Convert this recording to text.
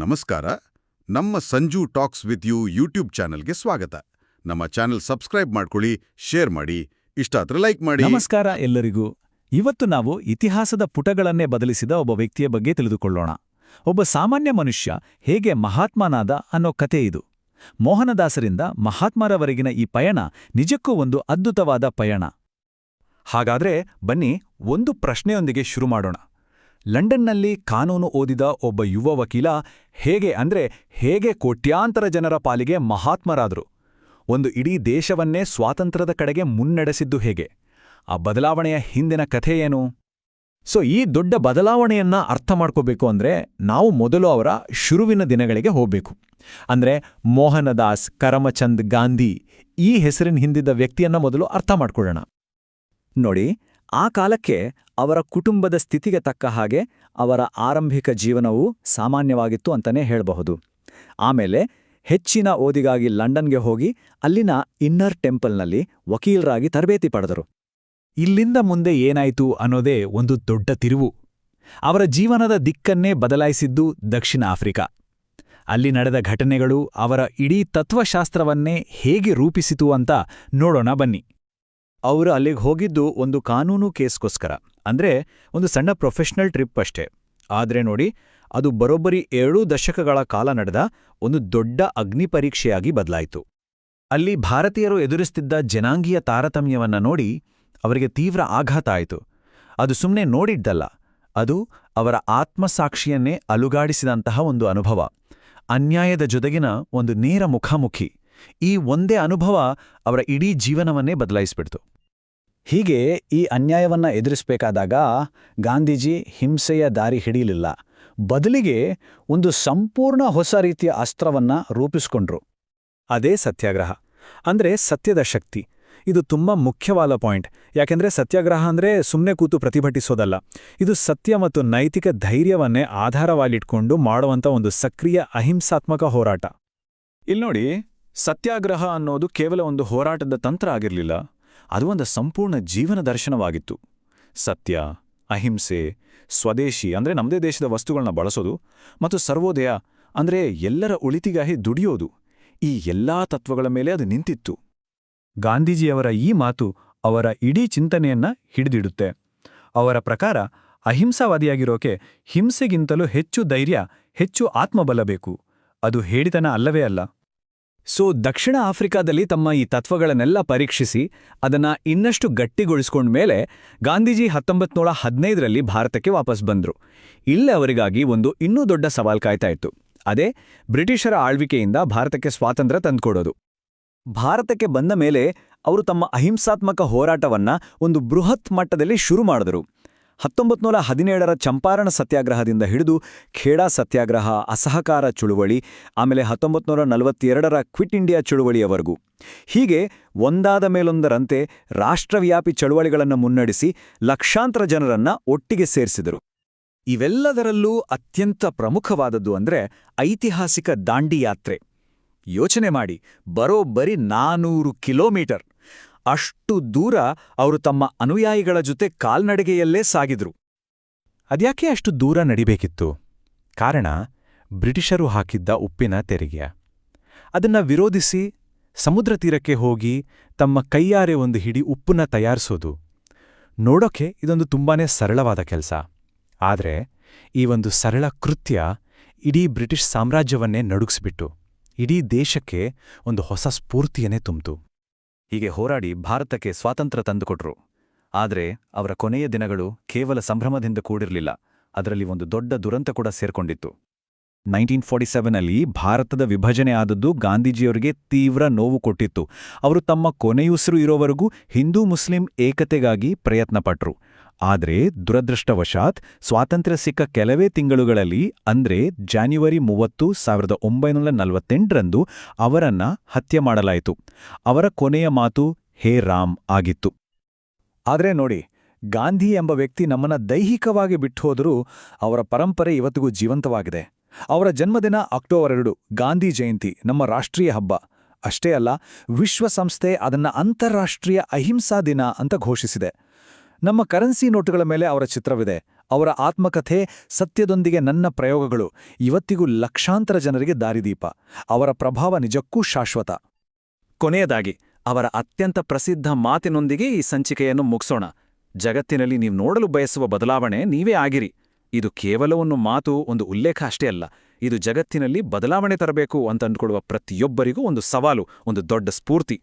ನಮಸ್ಕಾರ. ನಮ್ಮ Sanju talks with you YouTube ಚಾನೆಲ್ಗೆ ಸ್ವಾಗತ. ನಮ್ಮ ಚಾನೆಲ್ ಸಬ್ಸ್ಕ್ರೈಬ್ ಮಾಡ್ಕೊಳ್ಳಿ, ಶೇರ್ ಮಾಡಿ, ಇಷ್ಟ ಆದ್ರೆ ಲೈಕ್ ಮಾಡಿ. ನಮಸ್ಕಾರ ಎಲ್ಲರಿಗೂ. ಇವತ್ತು ನಾವು ಇತಿಹಾಸದ ಪುಟಗಳನ್ನೇ ಬದಲಿಸಿದ ಒಬ್ಬ ವ್ಯಕ್ತಿಯ ಬಗ್ಗೆ ತಿಳಿದುಕೊಳ್ಳೋಣ. ಒಬ್ಬ ಸಾಮಾನ್ಯ ಮನುಷ್ಯ ಹೇಗೆ ಮಹಾತ್ಮನಾದ ಅನ್ನೋ ಕತೆ ಇದು. ಮೋಹನದಾಸರಿಂದ ಮಹಾತ್ಮರವರೆಗಿನ ಈ ಪಯಣ ನಿಜಕ್ಕೂ ಒಂದು ಅದ್ಭುತವಾದ ಪಯಣ. ಹಾಗಾದ್ರೆ ಬನ್ನಿ ಒಂದು ಪ್ರಶ್ನೆಯೊಂದಿಗೆ ಶುರು ಮಾಡೋಣ. ಲಂಡನ್ನಲ್ಲಿ ಕಾನೂನು ಓದಿದ ಒಬ್ಬ ಯುವ ವಕೀಲ ಹೇಗೆ ಅಂದ್ರೆ ಹೇಗೆ ಕೋಟ್ಯಾಂತರ ಜನರ ಪಾಲಿಗೆ ಮಹಾತ್ಮರಾದರು. ಒಂದು ಇಡೀ ದೇಶವನ್ನೇ ಸ್ವಾತಂತ್ರ್ಯದ ಕಡೆಗೆ ಮುನ್ನಡೆಸಿದ್ದು ಹೇಗೆ? ಆ ಬದಲಾವಣೆಯ ಹಿಂದಿನ ಕಥೆ ಏನು? ಸೊ, ಈ ದೊಡ್ಡ ಬದಲಾವಣೆಯನ್ನ ಅರ್ಥ ಮಾಡ್ಕೋಬೇಕು ಅಂದ್ರೆ ನಾವು ಮೊದಲು ಅವರ ಶುರುವಿನ ದಿನಗಳಿಗೆ ಹೋಗ್ಬೇಕು. ಅಂದ್ರೆ ಮೋಹನದಾಸ್ ಕರಮಚಂದ್ ಗಾಂಧಿ ಈ ಹೆಸರಿನ ಹಿಂದಿದ್ದ ವ್ಯಕ್ತಿಯನ್ನ ಮೊದಲು ಅರ್ಥ ಮಾಡ್ಕೊಳ್ಳೋಣ. ನೋಡಿ ಆ ಕಾಲಕ್ಕೆ ಅವರ ಕುಟುಂಬದ ಸ್ಥಿತಿಗೆ ತಕ್ಕ ಹಾಗೆ ಅವರ ಆರಂಭಿಕ ಜೀವನವು ಸಾಮಾನ್ಯವಾಗಿತ್ತು ಅಂತಲೇ ಹೇಳಬಹುದು. ಆಮೇಲೆ ಹೆಚ್ಚಿನ ಓದಿಗಾಗಿ ಲಂಡನ್ಗೆ ಹೋಗಿ ಅಲ್ಲಿನ ಇನ್ನರ್ ಟೆಂಪಲ್ನಲ್ಲಿ ವಕೀಲರಾಗಿ ತರಬೇತಿ ಪಡೆದರು. ಇಲ್ಲಿಂದ ಮುಂದೆ ಏನಾಯಿತು ಅನ್ನೋದೇ ಒಂದು ದೊಡ್ಡ ತಿರುವು. ಅವರ ಜೀವನದ ದಿಕ್ಕನ್ನೇ ಬದಲಾಯಿಸಿದ್ದು ದಕ್ಷಿಣ ಆಫ್ರಿಕಾ. ಅಲ್ಲಿ ನಡೆದ ಘಟನೆಗಳು ಅವರ ಇಡೀ ತತ್ವಶಾಸ್ತ್ರವನ್ನೇ ಹೇಗೆ ರೂಪಿಸಿತು ಅಂತ ನೋಡೋಣ ಬನ್ನಿ. ಅವರು ಅಲ್ಲಿಗೆ ಹೋಗಿದ್ದು ಒಂದು ಕಾನೂನು ಕೇಸ್ಗೋಸ್ಕರ. ಅಂದ್ರೆ ಒಂದು ಸಣ್ಣ ಪ್ರೊಫೆಷನಲ್ ಟ್ರಿಪ್ ಅಷ್ಟೇ. ಆದ್ರೆ ನೋಡಿ, ಅದು ಬರೋಬ್ಬರಿ ಏಳೂ ದಶಕಗಳ ಕಾಲ ನಡೆದ ಒಂದು ದೊಡ್ಡ ಅಗ್ನಿ ಪರೀಕ್ಷೆಯಾಗಿ ಬದಲಾಯಿತು. ಅಲ್ಲಿ ಭಾರತೀಯರು ಎದುರಿಸ್ತಿದ್ದ ಜನಾಂಗೀಯ ತಾರತಮ್ಯವನ್ನ ನೋಡಿ ಅವರಿಗೆ ತೀವ್ರ ಆಘಾತ ಆಯಿತು. ಅದು ಸುಮ್ಮನೆ ನೋಡಿದ್ದಲ್ಲ, ಅದು ಅವರ ಆತ್ಮಸಾಕ್ಷಿಯನ್ನೇ ಅಲುಗಾಡಿಸಿದಂತಹ ಒಂದು ಅನುಭವ. ಅನ್ಯಾಯದ ಜೊತೆಗಿನ ಒಂದು ನೇರ ಮುಖಾಮುಖಿ. ಈ ಒಂದೇ ಅನುಭವ ಅವರ ಇಡೀ ಜೀವನವನ್ನೇ ಬದಲಾಯಿಸ್ಬಿಡ್ತು. ಹೀಗೆ ಈ ಅನ್ಯಾಯವನ್ನ ಎದುರಿಸಬೇಕಾದಾಗ ಗಾಂಧೀಜಿ ಹಿಂಸೆಯ ದಾರಿ ಹಿಡಿಯಲಿಲ್ಲ. ಬದಲಿಗೆ ಒಂದು ಸಂಪೂರ್ಣ ಹೊಸ ರೀತಿಯ ಅಸ್ತ್ರವನ್ನ ರೂಪಿಸ್ಕೊಂಡ್ರು. ಅದೇ ಸತ್ಯಾಗ್ರಹ. ಅಂದ್ರೆ ಸತ್ಯದ ಶಕ್ತಿ. ಇದು ತುಂಬಾ ಮುಖ್ಯವಾದ ಪಾಯಿಂಟ್. ಯಾಕೆಂದ್ರೆ ಸತ್ಯಾಗ್ರಹ ಅಂದ್ರೆ ಸುಮ್ಮನೆ ಕೂತು ಪ್ರತಿಭಟಿಸೋದಲ್ಲ. ಇದು ಸತ್ಯ ಮತ್ತು ನೈತಿಕ ಧೈರ್ಯವನ್ನೇ ಆಧಾರವಾಗಿಟ್ಕೊಂಡು ಮಾಡುವಂಥ ಒಂದು ಸಕ್ರಿಯ ಅಹಿಂಸಾತ್ಮಕ ಹೋರಾಟ. ಇಲ್ನೋಡಿ, ಸತ್ಯಾಗ್ರಹ ಅನ್ನೋದು ಕೇವಲ ಒಂದು ಹೋರಾಟದ ತಂತ್ರ ಆಗಿರಲಿಲ್ಲ. ಅದು ಒಂದು ಸಂಪೂರ್ಣ ಜೀವನ ದರ್ಶನವಾಗಿತ್ತು. ಸತ್ಯ, ಅಹಿಂಸೆ, ಸ್ವದೇಶಿ ಅಂದ್ರೆ ನಮ್ಮದೇ ದೇಶದ ವಸ್ತುಗಳನ್ನ ಬಳಸೋದು ಮತ್ತು ಸರ್ವೋದಯ ಅಂದ್ರೆ ಎಲ್ಲರ ಉಳಿತಿಗಾಗಿ ದುಡಿಯೋದು. ಈ ಎಲ್ಲಾ ತತ್ವಗಳ ಮೇಲೆ ಅದು ನಿಂತಿತ್ತು. ಗಾಂಧೀಜಿಯವರ ಈ ಮಾತು ಅವರ ಇಡೀ ಚಿಂತನೆಯನ್ನ ಹಿಡಿದಿಡುತ್ತೆ. ಅವರ ಪ್ರಕಾರ ಅಹಿಂಸಾವಾದಿಯಾಗಿರೋಕೆ ಹಿಂಸೆಗಿಂತಲೂ ಹೆಚ್ಚು ಧೈರ್ಯ, ಹೆಚ್ಚು ಆತ್ಮಬಲ ಬೇಕು. ಅದು ಹೇಳಿತನ ಅಲ್ಲವೇ ಅಲ್ಲ. ಸೊ ದಕ್ಷಿಣ ಆಫ್ರಿಕಾದಲ್ಲಿ ತಮ್ಮ ಈ ತತ್ವಗಳನ್ನೆಲ್ಲ ಪರೀಕ್ಷಿಸಿ, ಅದನ್ನ ಇನ್ನಷ್ಟು ಗಟ್ಟಿಗೊಳಿಸ್ಕೊಂಡ್ಮೇಲೆ ಗಾಂಧೀಜಿ ಹತ್ತೊಂಬತ್ತು ನೂರ ಹದಿನೈದರಲ್ಲಿ ಭಾರತಕ್ಕೆ ವಾಪಸ್ ಬಂದರು. ಇಲ್ಲೇ ಅವರಿಗಾಗಿ ಒಂದು ಇನ್ನೂ ದೊಡ್ಡ ಸವಾಲ್ ಕಾಯ್ತಾ ಇತ್ತು. ಅದೇ, ಬ್ರಿಟಿಷರ ಆಳ್ವಿಕೆಯಿಂದ ಭಾರತಕ್ಕೆ ಸ್ವಾತಂತ್ರ್ಯ ತಂದುಕೊಡೋದು. ಭಾರತಕ್ಕೆ ಬಂದ ಮೇಲೆ, ಅವರು ತಮ್ಮ ಅಹಿಂಸಾತ್ಮಕ ಹೋರಾಟವನ್ನ ಒಂದು ಬೃಹತ್ ಮಟ್ಟದಲ್ಲಿ ಶುರು ಮಾಡಿದರು. ಹತ್ತೊಂಬತ್ತು ನೂರ ಹದಿನೇಳರ ಚಂಪಾರಣ ಸತ್ಯಾಗ್ರಹದಿಂದ ಹಿಡಿದು ಖೇಡಾ ಸತ್ಯಾಗ್ರಹ, ಅಸಹಕಾರ ಚಳುವಳಿ, ಆಮೇಲೆ ಹತ್ತೊಂಬತ್ತು ನೂರ ನಲವತ್ತೆರಡರ ಕ್ವಿಟ್ ಇಂಡಿಯಾ ಚಳುವಳಿಯವರೆಗೂ. ಹೀಗೆ ಒಂದಾದ ಮೇಲೊಂದರಂತೆ ರಾಷ್ಟ್ರವ್ಯಾಪಿ ಚಳುವಳಿಗಳನ್ನು ಮುನ್ನಡೆಸಿ ಲಕ್ಷಾಂತರ ಜನರನ್ನ ಒಟ್ಟಿಗೆ ಸೇರಿಸಿದರು. ಇವೆಲ್ಲದರಲ್ಲೂ ಅತ್ಯಂತ ಪ್ರಮುಖವಾದದ್ದು ಅಂದ್ರೆ ಐತಿಹಾಸಿಕ ದಾಂಡಿ ಯಾತ್ರೆ ಯೋಚನೆ ಮಾಡಿ, ಬರೋಬ್ಬರಿ ನಾನೂರು ಕಿಲೋಮೀಟರ್. ಅಷ್ಟು ದೂರ ಅವರು ತಮ್ಮ ಅನುಯಾಯಿಗಳ ಜೊತೆ ಕಾಲ್ನಡಿಗೆಯಲ್ಲೇ ಸಾಗಿದ್ರು. ಅದ್ಯಾಕೆ ಅಷ್ಟು ದೂರ ನಡಿಬೇಕಿತ್ತು? ಕಾರಣ, ಬ್ರಿಟಿಷರು ಹಾಕಿದ್ದ ಉಪ್ಪಿನ ತೆರಿಗೆ. ಅದನ್ನ ವಿರೋಧಿಸಿ ಸಮುದ್ರ ತೀರಕ್ಕೆ ಹೋಗಿ ತಮ್ಮ ಕೈಯಾರೆ ಒಂದು ಹಿಡಿ ಉಪ್ಪನ್ನ ತಯಾರಿಸೋದು. ನೋಡೋಕೆ ಇದೊಂದು ತುಂಬಾನೇ ಸರಳವಾದ ಕೆಲಸ. ಆದ್ರೆ, ಈ ಒಂದು ಸರಳ ಕೃತ್ಯ ಇಡೀ ಬ್ರಿಟಿಷ್ ಸಾಮ್ರಾಜ್ಯವನ್ನೇ ನಡುಗಿಸ್ಬಿಟ್ಟು, ಇಡೀ ದೇಶಕ್ಕೆ ಒಂದು ಹೊಸ ಸ್ಫೂರ್ತಿಯನ್ನೇ ತುಂಬಿತು. ಹೀಗೆ ಹೋರಾಡಿ ಭಾರತಕ್ಕೆ ಸ್ವಾತಂತ್ರ್ಯ ತಂದುಕೊಟ್ರು. ಆದರೆ ಅವರ ಕೊನೆಯ ದಿನಗಳು ಕೇವಲ ಸಂಭ್ರಮದಿಂದ ಕೂಡಿರಲಿಲ್ಲ. ಅದರಲ್ಲಿ ಒಂದು ದೊಡ್ಡ ದುರಂತ ಕೂಡ ಸೇರ್ಕೊಂಡಿತ್ತು. ನೈನ್ಟೀನ್ ಫಾರ್ಟಿ ಸೆವೆನಲ್ಲಿ ಭಾರತದ ವಿಭಜನೆ ಆದದ್ದು ಗಾಂಧೀಜಿಯವರಿಗೆ ತೀವ್ರ ನೋವು ಕೊಟ್ಟಿತ್ತು. ಅವರು ತಮ್ಮ ಕೊನೆಯುಸಿರು ಇರೋವರೆಗೂ ಹಿಂದೂ ಮುಸ್ಲಿಂ ಏಕತೆಗಾಗಿ ಪ್ರಯತ್ನಪಟ್ರು. ಆದರೆ ದುರದೃಷ್ಟವಶಾತ್ ಸ್ವಾತಂತ್ರ್ಯ ಸಿಕ್ಕ ಕೆಲವೇ ತಿಂಗಳುಗಳಲ್ಲಿ, ಅಂದ್ರೆ ಜಾನ್ಯುವರಿ ಮೂವತ್ತು ಸಾವಿರದ ಒಂಬೈನೂರ ನಲವತ್ತೆಂಟರಂದು ಅವರನ್ನ ಹತ್ಯೆ ಮಾಡಲಾಯಿತು. ಅವರ ಕೊನೆಯ ಮಾತು ಹೇ ರಾಮ್ ಆಗಿತ್ತು. ಆದರೆ ನೋಡಿ, ಗಾಂಧಿ ಎಂಬ ವ್ಯಕ್ತಿ ನಮ್ಮನ್ನ ದೈಹಿಕವಾಗಿ ಬಿಟ್ಟುಹೋದರೂ ಅವರ ಪರಂಪರೆ ಇವತ್ತಿಗೂ ಜೀವಂತವಾಗಿದೆ. ಅವರ ಜನ್ಮದಿನ ಅಕ್ಟೋಬರ್ ಎರಡು, ಗಾಂಧಿ ಜಯಂತಿ, ನಮ್ಮ ರಾಷ್ಟ್ರೀಯ ಹಬ್ಬ. ಅಷ್ಟೇ ಅಲ್ಲ, ವಿಶ್ವಸಂಸ್ಥೆ ಅದನ್ನ ಅಂತಾರಾಷ್ಟ್ರೀಯ ಅಹಿಂಸಾ ದಿನ ಅಂತ ಘೋಷಿಸಿದೆ. ನಮ್ಮ ಕರೆನ್ಸಿ ನೋಟುಗಳ ಮೇಲೆ ಅವರ ಚಿತ್ರವಿದೆ. ಅವರ ಆತ್ಮಕಥೆ ಸತ್ಯದೊಂದಿಗೆ ನನ್ನ ಪ್ರಯೋಗಗಳು. ಇವತ್ತಿಗೂ ಲಕ್ಷಾಂತರ ಜನರಿಗೆ ದಾರಿದೀಪ. ಅವರ ಪ್ರಭಾವ ನಿಜಕ್ಕೂ ಶಾಶ್ವತ. ಕೊನೆಯದಾಗಿ, ಅವರ ಅತ್ಯಂತ ಪ್ರಸಿದ್ಧ ಮಾತಿನೊಂದಿಗೆ ಈ ಸಂಚಿಕೆಯನ್ನು ಮುಗಿಸೋಣ. ಜಗತ್ತಿನಲ್ಲಿ ನೀವು ನೋಡಲು ಬಯಸುವ ಬದಲಾವಣೆ ನೀವೇ ಆಗಿರಿ. ಇದು ಕೇವಲ ಒಂದು ಮಾತು, ಒಂದು ಉಲ್ಲೇಖ ಅಷ್ಟೇ ಅಲ್ಲ. ಇದು ಜಗತ್ತಿನಲ್ಲಿ ಬದಲಾವಣೆ ತರಬೇಕು ಅಂತ ಅಂದ್ಕೊಳ್ಳುವ ಪ್ರತಿಯೊಬ್ಬರಿಗೂ ಒಂದು ಸವಾಲು, ಒಂದು ದೊಡ್ಡ ಸ್ಫೂರ್ತಿ.